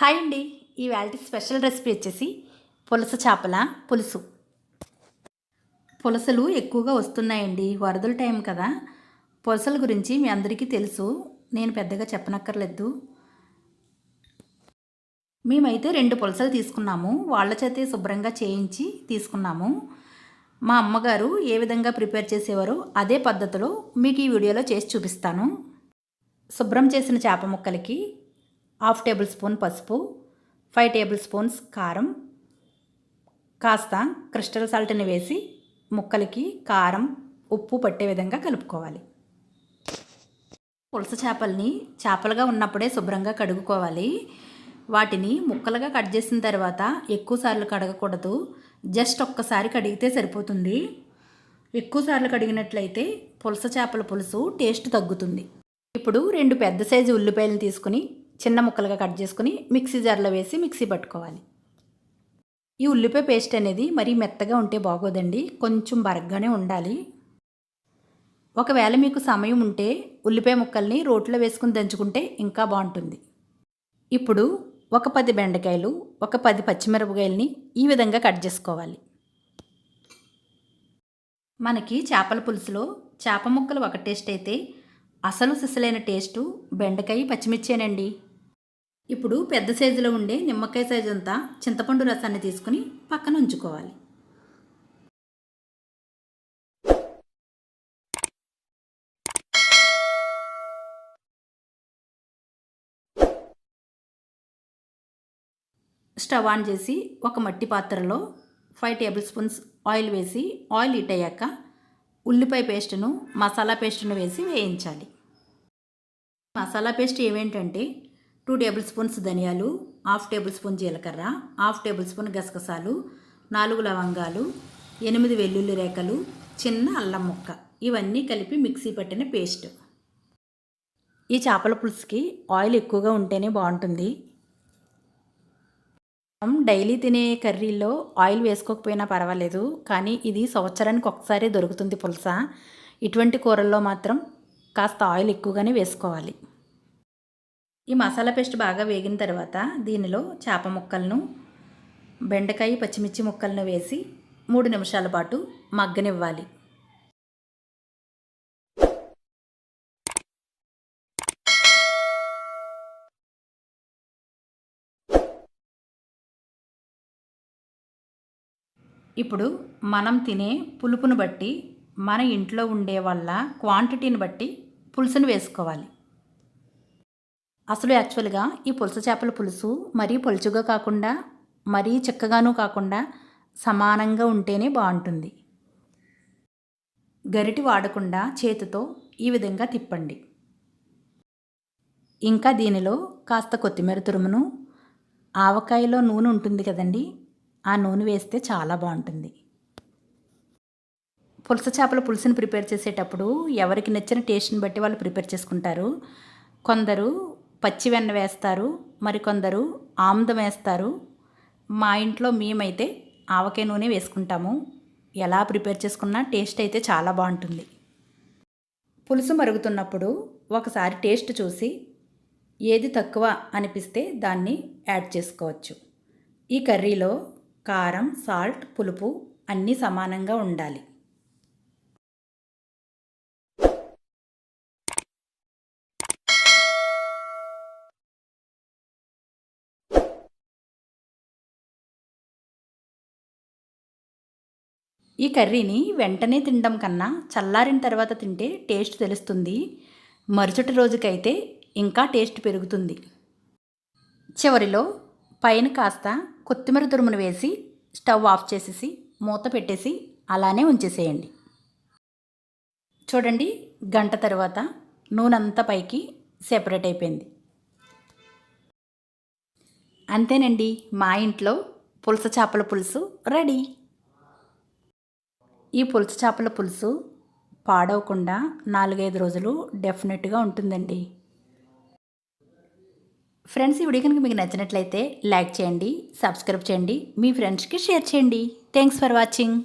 Hi అండి. ఈ వాళ్ళ స్పెషల్ రెసిపీ వచ్చేసి పులస చేపల పులుసు. పులసలు ఎక్కువగా వస్తున్నాయండి. వరదల టైం కదా. పులసల గురించి మీ అందరికీ తెలుసు. నేను పెద్దగా చెప్పనక్కర్లేదు. మేమైతే రెండు పులసలు తీసుకున్నాము. వాళ్ళ చేతే శుభ్రంగా చేయించి తీసుకున్నాము. మా అమ్మగారు ఏ విధంగా ప్రిపేర్ చేసేవారో అదే పద్ధతిలో మీకు ఈ వీడియోలో చేసి చూపిస్తాను. శుభ్రం చేసిన చేప ముక్కలకి హాఫ్ టేబుల్ స్పూన్ పసుపు ఫైవ్ టేబుల్ స్పూన్స్ కారం కాస్త క్రిస్టల్ సాల్ట్ని వేసి ముక్కలకి కారం ఉప్పు పట్టే విధంగా కలుపుకోవాలి. పులస చేపల్ని చేపలుగా ఉన్నప్పుడే శుభ్రంగా కడుగుకోవాలి. వాటిని ముక్కలుగా కట్ చేసిన తర్వాత ఎక్కువసార్లు కడగకూడదు. జస్ట్ ఒక్కసారి కడిగితే సరిపోతుంది. ఎక్కువసార్లు కడిగినట్లయితే పులస చేపల పులుసు టేస్ట్ తగ్గుతుంది. ఇప్పుడు రెండు పెద్ద సైజు ఉల్లిపాయలను తీసుకుని చిన్న ముక్కలుగా కట్ చేసుకుని మిక్సీ జార్లో వేసి మిక్సీ పట్టుకోవాలి. ఈ ఉల్లిపాయ పేస్ట్ అనేది మరీ మెత్తగా ఉంటే బాగోదండి. కొంచెం బరగ్గానే ఉండాలి. ఒకవేళ మీకు సమయం ఉంటే ఉల్లిపాయ ముక్కల్ని రోట్లో వేసుకుని దంచుకుంటే ఇంకా బాగుంటుంది. ఇప్పుడు ఒక పది బెండకాయలు ఒక పది పచ్చిమిరపకాయలని ఈ విధంగా కట్ చేసుకోవాలి. మనకి చేపల పులుసులో చేప ముక్కలు ఒక టేస్ట్ అయితే అసలు సిసలైన టేస్టు బెండకాయ పచ్చిమిర్చేనండి. ఇప్పుడు పెద్ద సైజులో ఉండే నిమ్మకాయ సైజు అంతా చింతపండు రసాన్ని తీసుకుని పక్కన ఉంచుకోవాలి. స్టవ్ ఆన్ చేసి ఒక మట్టి పాత్రలో ఫైవ్ టేబుల్ స్పూన్స్ ఆయిల్ వేసి ఆయిల్ హీట్ అయ్యాక ఉల్లిపాయ పేస్టును మసాలా పేస్టును వేసి వేయించాలి. మసాలా పేస్ట్ ఏమేంటంటే టూ టేబుల్ స్పూన్స్ ధనియాలు హాఫ్ టేబుల్ స్పూన్ జీలకర్ర హాఫ్ టేబుల్ స్పూన్ గసగసాలు నాలుగు లవంగాలు ఎనిమిది వెల్లుల్లి రేఖలు చిన్న అల్లం ముక్క. ఇవన్నీ కలిపి మిక్సీ పట్టిన పేస్ట్. ఈ చేపల పులుసుకి ఆయిల్ ఎక్కువగా ఉంటేనే బాగుంటుంది. మనం డైలీ తినే కర్రీలో ఆయిల్ వేసుకోకపోయినా పర్వాలేదు కానీ ఇది సంవత్సరానికి ఒకసారి దొరుకుతుంది పులస? ఇటువంటి కూరల్లో మాత్రం కాస్త ఆయిల్ ఎక్కువగానే వేసుకోవాలి. ఈ మసాలా పేస్ట్ బాగా వేగిన తర్వాత దీనిలో చేప ముక్కలను బెండకాయ పచ్చిమిర్చి ముక్కలను వేసి మూడు నిమిషాల పాటు మగ్గనివ్వాలి. ఇప్పుడు మనం తినే పులుపును బట్టి మన ఇంట్లో ఉండే వాళ్ళ క్వాంటిటీని బట్టి పులుసును వేసుకోవాలి. అసలు యాక్చువల్గా ఈ పులస చేపల పులుసు మరీ పొలుచుగా కాకుండా మరీ చిక్కగాను కాకుండా సమానంగా ఉంటేనే బాగుంటుంది. గరిటి వాడకుండా చేతితో ఈ విధంగా తిప్పండి. ఇంకా దీనిలో కాస్త కొత్తిమీర తురుమును ఆవకాయలో నూనె ఉంటుంది కదండి ఆ నూనె వేస్తే చాలా బాగుంటుంది. పులస చేపల పులుసుని ప్రిపేర్ చేసేటప్పుడు ఎవరికి నచ్చిన టేస్ట్ని బట్టి వాళ్ళు ప్రిపేర్ చేసుకుంటారు. కొందరు పచ్చి వెన్న వేస్తారు మరికొందరు ఆముదం వేస్తారు. మా ఇంట్లో మేమైతే ఆవకాయ నూనె వేసుకుంటాము. ఎలా ప్రిపేర్ చేసుకున్నా టేస్ట్ అయితే చాలా బాగుంటుంది. పులుసు మరుగుతున్నప్పుడు ఒకసారి టేస్ట్ చూసి ఏది తక్కువ అనిపిస్తే దాన్ని యాడ్ చేసుకోవచ్చు. ఈ కర్రీలో కారం సాల్ట్ పులుపు అన్నీ సమానంగా ఉండాలి. ఈ కర్రీని వెంటనే తినడం కన్నా చల్లారిన తర్వాత తింటే టేస్ట్ తెలుస్తుంది. మరుసటి రోజుకైతే ఇంకా టేస్ట్ పెరుగుతుంది. చివరిలో పైన కాస్త కొత్తిమీర తురుమును వేసి స్టవ్ ఆఫ్ చేసేసి మూత పెట్టేసి అలానే ఉంచేసేయండి. చూడండి గంట తర్వాత నూనె అంతా పైకి సెపరేట్ అయిపోయింది. అంతేనండి మా ఇంట్లో పులస చేపల పులుసు రెడీ. ఈ పులుసు చేపల పులుసు పాడవకుండా నాలుగైదు రోజులు డెఫినెట్గా ఉంటుందండి. ఫ్రెండ్స్ ఈ వీడియో కనుక మీకు నచ్చినట్లయితే లైక్ చేయండి సబ్స్క్రైబ్ చేయండి మీ ఫ్రెండ్స్కి షేర్ చేయండి. Thanks for watching.